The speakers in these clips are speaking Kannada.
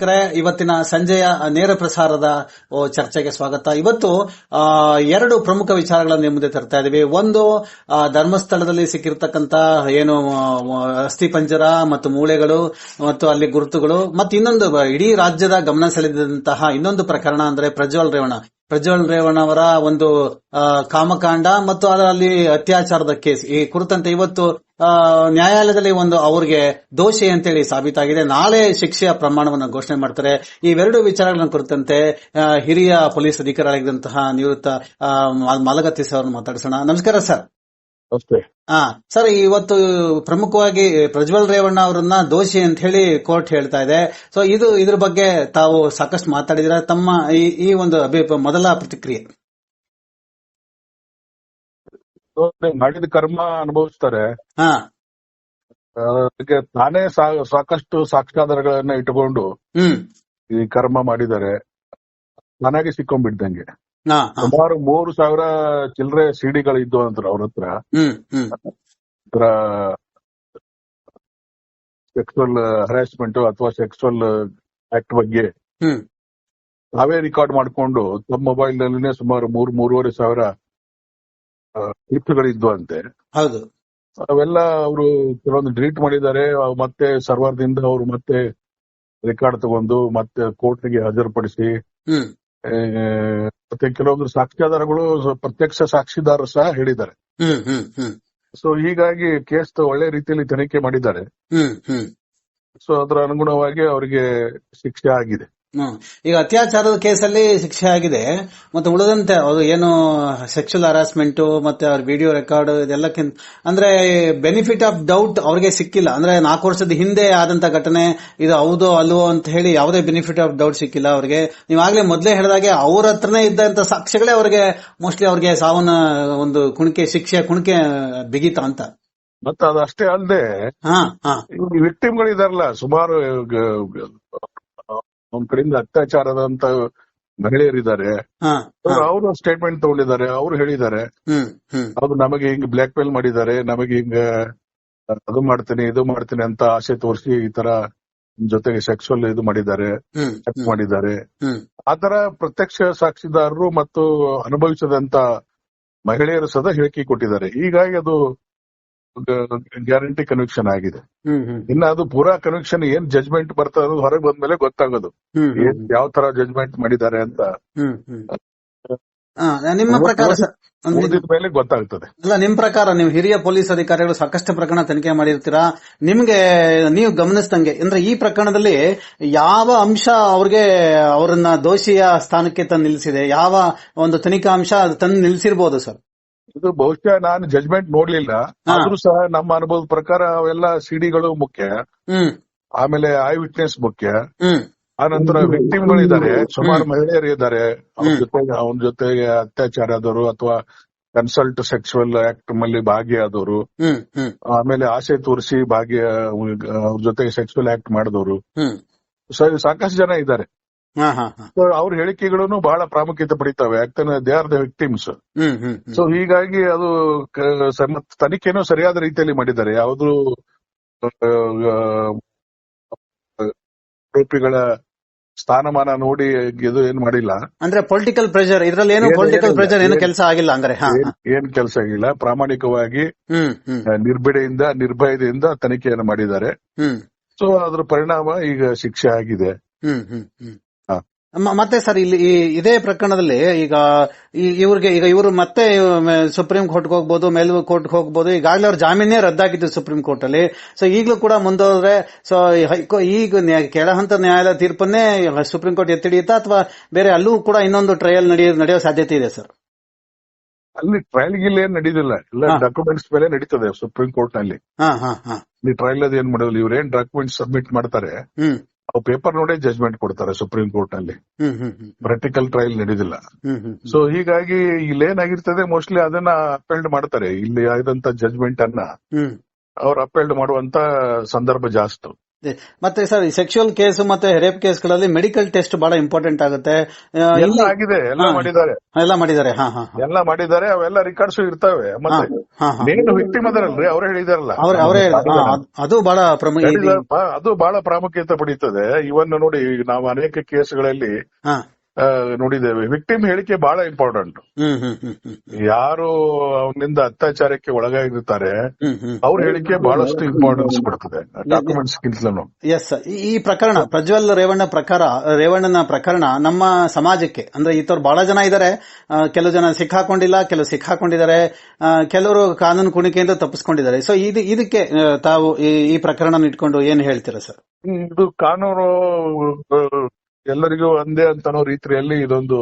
ವೀಕ್ಷಕರೇ, ಇವತ್ತಿನ ಸಂಜೆಯ ನೇರ ಪ್ರಸಾರದ ಚರ್ಚೆಗೆ ಸ್ವಾಗತ. ಇವತ್ತು ಎರಡು ಪ್ರಮುಖ ವಿಚಾರಗಳನ್ನು ಮುಂದೆ ತರ್ತಾ ಇದ್ದೀವಿ. ಒಂದು ಧರ್ಮಸ್ಥಳದಲ್ಲಿ ಸಿಕ್ಕಿರ್ತಕ್ಕಂತ ಏನು ಅಸ್ಥಿಪಂಜರ ಅಸ್ಥಿ ಪಂಜರ ಮತ್ತು ಮೂಳೆಗಳು ಮತ್ತು ಅಲ್ಲಿ ಗುರುತುಗಳು ಮತ್ತು ಇನ್ನೊಂದು ಇಡೀ ರಾಜ್ಯದ ಗಮನ ಸೆಳೆದಂತಹ ಇನ್ನೊಂದು ಪ್ರಕರಣ ಅಂದ್ರೆ ಪ್ರಜ್ವಲ್ ರೇವಣ. ಪ್ರಜ್ವಲ್ ರೇವಣ್ಣ ಅವರ ಒಂದು ಕಾಮಕಾಂಡ ಮತ್ತು ಅದರಲ್ಲಿ ಅತ್ಯಾಚಾರದ ಕೇಸ್. ಈ ಕುರಿತಂತೆ ಇವತ್ತು ನ್ಯಾಯಾಲಯದಲ್ಲಿ ಒಂದು ಅವರಿಗೆ ದೋಷಿ ಅಂತೇಳಿ ಸಾಬೀತಾಗಿದೆ. ನಾಳೆ ಶಿಕ್ಷೆಯ ಪ್ರಮಾಣವನ್ನು ಘೋಷಣೆ ಮಾಡ್ತಾರೆ. ಇವೆರಡು ವಿಚಾರಗಳನ್ನು ಕುರಿತಂತೆ ಹಿರಿಯ ಪೊಲೀಸ್ ಅಧಿಕಾರಿಯಾಗಿದ್ದಂತಹ ನಿವೃತ್ತ ಮಾಲಗತ್ತಿ ಸರ್ ಅವ್ರನ್ನ ಮಾತಾಡಿಸೋಣ. ನಮಸ್ಕಾರ ಸರ್ ಹಾ ಸರ್ ಇವತ್ತು ಪ್ರಮುಖವಾಗಿ ಪ್ರಜ್ವಲ್ ರೇವಣ್ಣ ಅವರನ್ನ ದೋಷಿ ಅಂತ ಹೇಳಿ ಕೋರ್ಟ್ ಹೇಳ್ತಾ ಇದೆ. ಸೊ ಇದು ಇದ್ರ ಬಗ್ಗೆ ತಾವು ಸಾಕಷ್ಟು ಮಾತಾಡಿದಿರ ತಮ್ಮ ಈ- ಈ ಒಂದು ಮೊದಲ ಪ್ರತಿಕ್ರಿಯೆ. ಮಾಡಿದ ಕರ್ಮ ಅನುಭವಿಸ್ತಾರೆ. ಹಾ. ಅದಕ್ಕೆ ತಾನೇ ಸಾ- ಸಾಕಷ್ಟು ಸಾಕ್ಷಾಧಾರಗಳನ್ನ ಇಟ್ಟುಕೊಂಡು ಈ ಕರ್ಮ ಮಾಡಿದ್ದಾರೆ. ನನಗೆ ಸಿಕ್ಕೊಂಡ್ಬಿಡ್ದಂಗೆ. ಸುಮಾರು ಮೂರು ಸಾವಿರ ಚಿಲ್ಲರೆ ಸಿಡಿಗಳು ಇದ್ವು ಅಂತ ಅವ್ರ ಹತ್ರ. ಸೆಕ್ಸುವಲ್ ಹರಾಸ್ಮೆಂಟ್ ಅಥವಾ ಸೆಕ್ಸುವಲ್ ಆಕ್ಟ್ ಬಗ್ಗೆ ನಾವೇ ರೆಕಾರ್ಡ್ ಮಾಡ್ಕೊಂಡು ತಮ್ಮ ಮೊಬೈಲ್ ನಲ್ಲಿನೇ ಸುಮಾರು ಮೂರ್ ಮೂರುವರೆ ಸಾವಿರ ಕ್ಲಿಪ್ಗಳಿದ್ವು ಅಂತೆ. ಹೌದು. ಅವೆಲ್ಲ ಅವರು ಕೆಲವೊಂದು ಡಿಲೀಟ್ ಮಾಡಿದ್ದಾರೆ. ಮತ್ತೆ ಮತ್ತೆ ಸರ್ವರ್ದಿಂದ ಅವರು ಮತ್ತೆ ರೆಕಾರ್ಡ್ ತಗೊಂಡು ಮತ್ತೆ ಕೋರ್ಟ್ಗೆ ಹಾಜರುಪಡಿಸಿ ಹ್ಮ್. ಆ, ಮತ್ತೆ ಕೆಲವೊಂದು ಸಾಕ್ಷ್ಯಾಧಾರಗಳು ಸ- ಪ್ರತ್ಯಕ್ಷ ಸಾಕ್ಷಿದಾರರು ಸಹ ಹೇಳಿದ್ದಾರೆ. ಹ್ಮ್ ಹ್ಮ್ ಹ್ಮ್. ಸೊ ಹೀಗಾಗಿ ಕೇಸ್ ಒಳ್ಳೆ ರೀತಿಯಲ್ಲಿ ತನಿಖೆ ಮಾಡಿದ್ದಾರೆ. ಹ್ಮ್ ಹ್ಮ್. ಸೊ ಅದರ ಅನುಗುಣವಾಗಿ ಅವರಿಗೆ ಶಿಕ್ಷೆ ಆಗಿದೆ. ಈಗ ಅತ್ಯಾಚಾರದ ಕೇಸಲ್ಲಿ ಶಿಕ್ಷೆ ಆಗಿದೆ. ಮತ್ತೆ ಉಳಿದಂತೆ ಅವರು ಏನು ಸೆಕ್ಷುವಲ್ ಹರಾಸ್ಮೆಂಟ್ ಮತ್ತೆ ಅವ್ರ ವಿಡಿಯೋ ರೆಕಾರ್ಡ್ ಇದೆಲ್ಲಕ್ಕಿಂತ ಅಂದ್ರೆ ಬೆನಿಫಿಟ್ ಆಫ್ ಡೌಟ್ ಅವ್ರಿಗೆ ಸಿಕ್ಕಿಲ್ಲ. ಅಂದ್ರೆ ನಾಲ್ಕು ವರ್ಷದ ಹಿಂದೆ ಆದಂತ ಘಟನೆ ಇದು ಹೌದೋ ಅಲ್ವೋ ಅಂತ ಹೇಳಿ ಯಾವುದೇ ಬೆನಿಫಿಟ್ ಆಫ್ ಡೌಟ್ ಸಿಕ್ಕಿಲ್ಲ ಅವ್ರಿಗೆ. ನೀವಾಗ್ಲೇ ಮೊದಲೇ ಹೇಳಿದಾಗೆ ಅವ್ರ ಹತ್ರನೇ ಇದ್ದಂತ ಸಾಕ್ಷ್ಯಗಳೇ ಅವ್ರಿಗೆ ಮೋಸ್ಟ್ಲಿ ಅವ್ರಿಗೆ ಸಾವನ್ನ ಒಂದು ಕುಣಿಕೆ ಶಿಕ್ಷೆ ಕುಣಿಕೆ ಬಿಗಿತ ಅಂತ. ಮತ್ತೆ ಅದಷ್ಟೇ ಅಲ್ಲದೆ ವಿಕ್ಟಿಮ್ಗಳಿದಾರಲ್ಲ ಸುಮಾರು ಒಂದ್ ಕಡೆಯಿಂದ ಅತ್ಯಾಚಾರದಂತ ಮಹಿಳೆಯರಿದ್ದಾರೆ. ಹಾ ಹಾ. ಅವರು ಸ್ಟೇಟ್ಮೆಂಟ್ ತಗೊಂಡಿದ್ದಾರೆ ಅವ್ರು ಹೇಳಿದ್ದಾರೆ. ಹ್ಮ್ ಹ್ಮ್. ಹೌದು ನಮಗೆ ಹಿಂಗ್ ಬ್ಲಾಕ್ ಮೇಲ್ ಮಾಡಿದ್ದಾರೆ ನಮಗೆ ಹಿಂಗ ಅದು ಮಾಡ್ತೀನಿ ಇದು ಮಾಡ್ತೀನಿ ಅಂತ ಆಸೆ ತೋರಿಸಿ ಈ ತರ ಜೊತೆಗೆ ಸೆಕ್ಸುವಲ್ ಇದು ಮಾಡಿದ್ದಾರೆ ಹ್ಮ್ ಚೆಕ್ ಮಾಡಿದ್ದಾರೆ. ಹ್ಮ್. ಆತರ ಪ್ರತ್ಯಕ್ಷ ಸಾಕ್ಷಿದಾರರು ಮತ್ತು ಅನುಭವಿಸದಂತ ಮಹಿಳೆಯರು ಸದಾ ಹೇಳಿಕೆ ಕೊಟ್ಟಿದ್ದಾರೆ. ಹೀಗಾಗಿ ಅದು ಗ್ಯಾರಂಟಿ ಕನ್ವಿಕ್ಷನ್ ಆಗಿದೆ. ಇನ್ನ ಅದು ಪೂರಾ ಕನ್ವಿಕ್ಷನ್ ಏನ್ ಜಜ್ಮೆಂಟ್ ಬರ್ತಾ ಅನ್ನೋದು ಹೊರಗೆ ಬಂದ್ಮೇಲೆ ಗೊತ್ತಾಗೋದು. ಏನ್ ಯಾವ ತರ ಜಜ್ಮೆಂಟ್ ಮಾಡಿದ್ದಾರೆ ಅಂತ. ನಿಮ್ಮ ಪ್ರಕಾರ ಮೇಲೆ ಗೊತ್ತಾಗ್ತದೆ. ಅಲ್ಲ ನಿಮ್ ಪ್ರಕಾರ ನೀವು ಹಿರಿಯ ಪೊಲೀಸ್ ಅಧಿಕಾರಿಗಳು ಸಾಕಷ್ಟು ಪ್ರಕರಣ ತನಿಖೆ ಮಾಡಿರ್ತೀರಾ? ನಿಮ್ಗೆ ನೀವು ಗಮನಿಸಿದಂಗೆ ಅಂದ್ರೆ ಈ ಪ್ರಕರಣದಲ್ಲಿ ಯಾವ ಅಂಶ ಅವ್ರಿಗೆ ಅವರನ್ನ ದೋಷಿಯ ಸ್ಥಾನಕ್ಕೆ ತಂದು ನಿಲ್ಲಿಸಿದೆ ಯಾವ ಒಂದು ತನಿಖಾ ಅಂಶ ತಂದು ನಿಲ್ಲಿಸಿರ್ಬೋದು ಸರ್? ಇದು ಬಹುಶಃ ನಾನು ಜಜ್ಮೆಂಟ್ ನೋಡ್ಲಿಲ್ಲ. ಆದ್ರೂ ಸಹ ನಮ್ಮ ಅನುಭವದ ಪ್ರಕಾರ ಅವೆಲ್ಲ ಸಿಡಿಗಳು ಮುಖ್ಯ. ಆಮೇಲೆ ಐ ವಿಟ್ನೆಸ್ ಮುಖ್ಯ. ಆ ನಂತರ ವಿಕ್ಟಿಮ್ಗಳಿದ್ದಾರೆ ಸುಮಾರು ಮಹಿಳೆಯರು ಇದ್ದಾರೆ. ಅವ್ರ. ಜೊತೆಗೆ ಅವನ ಜೊತೆಗೆ ಅತ್ಯಾಚಾರ ಆದವರು ಅಥವಾ ಕನ್ಸಲ್ಟ್ ಸೆಕ್ಸುವಲ್ ಆಕ್ಟ್ ಮಲ್ಲಿ ಭಾಗಿಯಾದವರು. ಆಮೇಲೆ ಆಸೆ ತೋರಿಸಿ ಭಾಗಿಯ ಅವ್ರ ಜೊತೆಗೆ ಸೆಕ್ಸುವಲ್ ಆಕ್ಟ್ ಮಾಡಿದವರು. ಸಾಕಷ್ಟು ಜನ ಇದ್ದಾರೆ. ಹಾ ಹಾ ಹಾ. ಅವ್ರ ಹೇಳಿಕೆಗಳನ್ನು ಬಹಳ ಪ್ರಾಮುಖ್ಯತೆ ಪಡಿತಾವೆ. ಯಾಕಂದ್ರೆ they are the victims so ಹೀಗಾಗಿ ಅದು ಸ- ತನಿಖೆನೂ ಸರಿಯಾದ ರೀತಿಯಲ್ಲಿ ಮಾಡಿದ್ದಾರೆ. ಯಾವುದು ಆರೋಪಿಗಳ ಸ್ಥಾನಮಾನ ನೋಡಿ ಇದು ಏನ್ ಮಾಡಿಲ್ಲ. ಅಂದ್ರೆ ಪೊಲಿಟಿಕಲ್ ಪ್ರೆಷರ್ ಇದ್ರಲ್ಲಿ ಏನು ಪೊಲಿಟಿಕಲ್ ಪ್ರೆಷರ್ ಏನು ಕೆಲಸ ಆಗಿಲ್ಲ ಅಂದ್ರೆ ಏನ್- ಕೆಲಸ ಆಗಿಲ್ಲ. ಪ್ರಾಮಾಣಿಕವಾಗಿ ನಿರ್ಬಿಡೆಯಿಂದ ನಿರ್ಭಯದಿಂದ ತನಿಖೆಯನ್ನು ಮಾಡಿದ್ದಾರೆ. ಸೊ ಅದ್ರ ಪರಿಣಾಮ ಈಗ ಶಿಕ್ಷೆ ಆಗಿದೆ. ಮತ್ತೆ ಸರ್ ಇಲ್ಲಿ ಈ ಇದೇ ಪ್ರಕರಣದಲ್ಲಿ ಈಗ ಇವ್ರಿಗೆ ಈಗ ಇವರು ಮತ್ತೆ ಸುಪ್ರೀಂ ಕೋರ್ಟ್ಗೆ ಹೋಗ್ಬೋದು ಮೇಲ್ ಹೋಗಬಹುದು ಹೋಗ್ಬೋದು ಈಗಾಗಲೇ ಅವ್ರ ಜಾಮೀನೇ ರದ್ದಾಗಿತ್ತು ಸುಪ್ರೀಂ ಕೋರ್ಟ್ ಅಲ್ಲಿ. ಸೊ ಈಗಲೂ ಕೂಡ ಮುಂದೋದ್ರೆ ಸೊ ಹೈಕೋ ಈಗ ಕೆಳಹಂತ ಕೆಳ ಹಂತ ನ್ಯಾಯಾಲಯ ತೀರ್ಪನ್ನೇ ಸುಪ್ರೀಂ ಕೋರ್ಟ್ ಎತ್ತಿಡಿಯುತ್ತಾ ಅಥವಾ ಬೇರೆ ಅಲ್ಲೂ ಕೂಡ ಇನ್ನೊಂದು ಟ್ರಯಲ್ ನಡೆಯೋ ನಡೆಯೋ ಸಾಧ್ಯತೆ ಇದೆ ಸರ್? ಅಲ್ಲಿ ಟ್ರಯಲ್ ಗಿಲ್ ಏನ್ ನಡೀದಿಲ್ಲ ಎಲ್ಲ ಡಾಕ್ಯುಮೆಂಟ್ಸ್ ಮೇಲೆ ನಡೀತದೆ ಸುಪ್ರೀಂ ಕೋರ್ಟ್ನಲ್ಲಿ. ಹಾ ಹಾ ಹಾ. ಈ ಟ್ರಯಲ್ ಅದು ಏನ್ ಮಾಡೋದಿಲ್ಲ ಇವ್ರೇನ್ ಡಾಕ್ಯುಮೆಂಟ್ಸ್ ಸಬ್ಮಿಟ್ ಮಾಡ್ತಾರೆ? ಹ್ಮ್. ಅವು ಪೇಪರ್ ನೋಡೇ ಜಜ್ಮೆಂಟ್ ಕೊಡ್ತಾರೆ ಸುಪ್ರೀಂ ಕೋರ್ಟ್ನಲ್ಲಿ ಹ್ಮ್ ಪ್ರಾಕ್ಟಿಕಲ್ ಟ್ರಯಲ್ ನಡೆದಿಲ್ಲ. ಸೊ ಹೀಗಾಗಿ ಇಲ್ಲಿ ಏನಾಗಿರ್ತದೆ ಮೋಸ್ಟ್ಲಿ ಅದನ್ನ ಅಪೆಲ್ಡ್ ಮಾಡ್ತಾರೆ. ಇಲ್ಲಿ ಆದಂತ ಜಜ್ಮೆಂಟ್ ಅನ್ನ ಅವ್ರು ಅಪೆಲ್ಡ್ ಮಾಡುವಂತ ಸಂದರ್ಭ ಜಾಸ್ತಿ. ಮತ್ತೆ ಸರ್ ಈ ಸೆಕ್ಷುವಲ್ ಕೇಸ್ ಮತ್ತೆ ರೇಪ್ಗಳಲ್ಲಿ ಮೆಡಿಕಲ್ ಟೆಸ್ಟ್ ಬಹಳ ಇಂಪಾರ್ಟೆಂಟ್ ಆಗುತ್ತೆ. ಎಲ್ಲ ಆಗಿದೆ ಎಲ್ಲ. ಮಾಡಿದ್ದಾರೆ. ಎಲ್ಲ ಮಾಡಿದ್ದಾರೆ ಹಾ ಹಾ ಹಾ. ಎಲ್ಲ ಮಾಡಿದ್ದಾರೆ ಅವೆಲ್ಲ ರೆಕಾರ್ಡ್ಸ್ ಇರ್ತವೆ. ಮತ್ತೆ ಹಾ, ಹಾ. ಮೇನ್ ವಿಕ್ಟಿಮ್ ಅದರಲ್ರಿ ಅವರೇ ಹೇಳಿದಾರಲ್ಲ. ಅವ್ರ ಅದು ಬಹಳ ಪ್ರಮುಖ ಅದು ಬಹಳ ಪ್ರಾಮುಖ್ಯತೆ ಪಡೀತದೆ. ಇವನ್ನ ನೋಡಿ ನಾವು ಅನೇಕ ಕೇಸ್ಗಳಲ್ಲಿ ನೋಡಿದ್ದೇವೆ. ವಿಕ್ಟಿಮ್ ಹೇಳಿಕೆ ಬಹಳ ಇಂಪಾರ್ಟೆಂಟ್ ಹ್ಮ್ ಹ್ಮ್ ಹ್ಮ್ ಹ್ಮ್ ಯಾರು ಅವನಿಂದ ಅತ್ಯಾಚಾರಕ್ಕೆ ಒಳಗಾಗಿರ್ತಾರೆ ಅವ್ರ ಹೇಳಿಕೆ ಬಹಳಷ್ಟು ಇಂಪಾರ್ಟೆನ್ಸ್ ಕೊಡ್ತದೆ. ಡಾಕ್ಯುಮೆಂಟ್ಸ್ ಎಸ್ ಈ ಪ್ರಕರಣ ಪ್ರಜ್ವಲ್ ರೇವಣ್ಣ ಪ್ರಕಾರ ರೇವಣ್ಣನ ಪ್ರಕರಣ ನಮ್ಮ ಸಮಾಜಕ್ಕೆ ಅಂದ್ರೆ ಈತವ್ರು ಬಹಳ ಜನ ಇದ್ದಾರೆ ಕೆಲವು ಜನ ಸಿಕ್ಕಾಕೊಂಡಿಲ್ಲ ಕೆಲವು ಸಿಕ್ಕಾಕೊಂಡಿದ್ದಾರೆ. ಕೆಲವರು ಕಾನೂನು ಕುಣಿಕೆಯಿಂದ ತಪ್ಪಿಸ್ಕೊಂಡಿದ್ದಾರೆ. ಸೊ ಇದು ಇದಕ್ಕೆ ತಾವು ಈ ಪ್ರಕರಣ ಇಟ್ಕೊಂಡು ಏನ್ ಹೇಳ್ತೀರಾ ಸರ್ ಇದು ಕಾನೂನು ಎಲ್ಲರಿಗೂ ಒಂದೇ ಅಂತನೋ ರೀತಿಯಲ್ಲಿ ಇದೊಂದು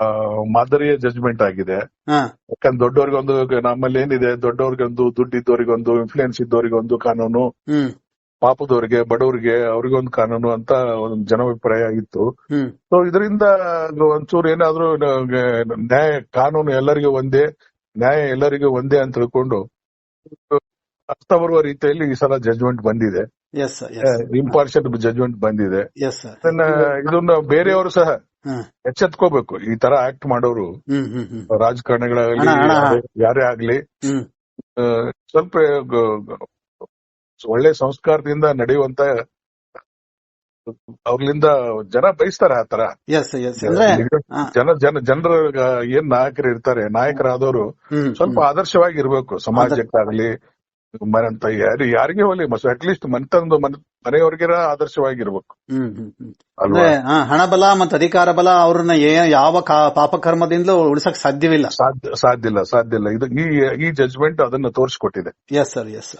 ಆ, ಮಾದರಿಯ ಜಜ್ಮೆಂಟ್ ಆಗಿದೆ. ಯಾಕಂದ್ರೆ ದೊಡ್ಡವ್ರಿಗೊಂದು ನಮ್ಮಲ್ಲಿ ಏನಿದೆ ದೊಡ್ಡವ್ರಿಗೊಂದು ದುಡ್ಡು ಇದ್ದವರಿಗೊಂದು ಇನ್ಫ್ಲೂಯೆನ್ಸ್ ಇದ್ದವರಿಗೊಂದು ಕಾನೂನು ಪಾಪದವರಿಗೆ ಬಡವರಿಗೆ ಅವ್ರಿಗೊಂದು ಕಾನೂನು ಅಂತ ಒಂದು ಜನಾಭಿಪ್ರಾಯ ಆಗಿತ್ತು ಸೊ ಇದರಿಂದ ಒಂಚೂರು ಏನಾದ್ರೂ ನ್ಯಾಯ ಕಾನೂನು ಎಲ್ಲರಿಗೂ ಒಂದೇ ನ್ಯಾಯ ಎಲ್ಲರಿಗೂ ಒಂದೇ ಅಂತ ತಿಳ್ಕೊಂಡು ಅರ್ಥ ಬರುವ ರೀತಿಯಲ್ಲಿ ಈ ಸಲ ಜಜ್ಮೆಂಟ್ ಬಂದಿದೆ. ಇಂಪಾರ್ಷಿಯಲ್ ಜಜ್ಮೆಂಟ್ ಬಂದಿದೆ. ಎಸ್ ಇದನ್ನ ಬೇರೆಯವರು ಸಹ ಎಚ್ಚೆತ್ಕೋಬೇಕು. ಈ ತರ ಆಕ್ಟ್ ಮಾಡೋರು ರಾಜಕಾರಣಿಗಳಾಗಲಿ. ಯಾರೇ- ಆಗ್ಲಿ ಸ್ವಲ್ಪ ಒಳ್ಳೆ ಸಂಸ್ಕಾರದಿಂದ ನಡೆಯುವಂತ ಅವ್ರಲಿಂದ ಜನ ಬಯಸ್ತಾರೆ ಆ ತರ. ಎಸ್ ಎಸ್ ಅಂದ್ರೆ ಜನ ಜನ ಜನರ ಏನ್ ನಾಯಕರು ಇರ್ತಾರೆ ನಾಯಕರಾದವರು ಸ್ವಲ್ಪ ಆದರ್ಶವಾಗಿ ಇರ್ಬೇಕು ಸಮಾಜಕ್ಕಾಗಲಿ ಮನೆಂತ ಯಾರು ಯಾರಿಗೆ ಹೋಗ್ಲಿ ಅಟ್ಲೀಸ್ಟ್ ಮನೆತನದ ಮನೆಯವ್ರಿಗಿರ ಆದರ್ಶವಾಗಿರ್ಬೇಕು. ಹ್ಮ್ ಅಲ್ವಾ? ಹಣ ಬಲ ಮತ್ತೆ ಅಧಿಕಾರ ಬಲ ಅವ್ರನ್ನ ಯಾವ ಪಾಪಕರ್ಮದಿಂದಲೂ ಉಳಿಸಕ್ ಸಾಧ್ಯವಿಲ್ಲ. ಸಾಧ್ಯ ಸಾಧ್ಯ ಇಲ್ಲ ಸಾಧ್ಯ ಇಲ್ಲ. ಇದು ಈ ಈ ಜಜ್ಮೆಂಟ್ ಅದನ್ನ ತೋರಿಸಿಕೊಟ್ಟಿದೆ. Yes sir S.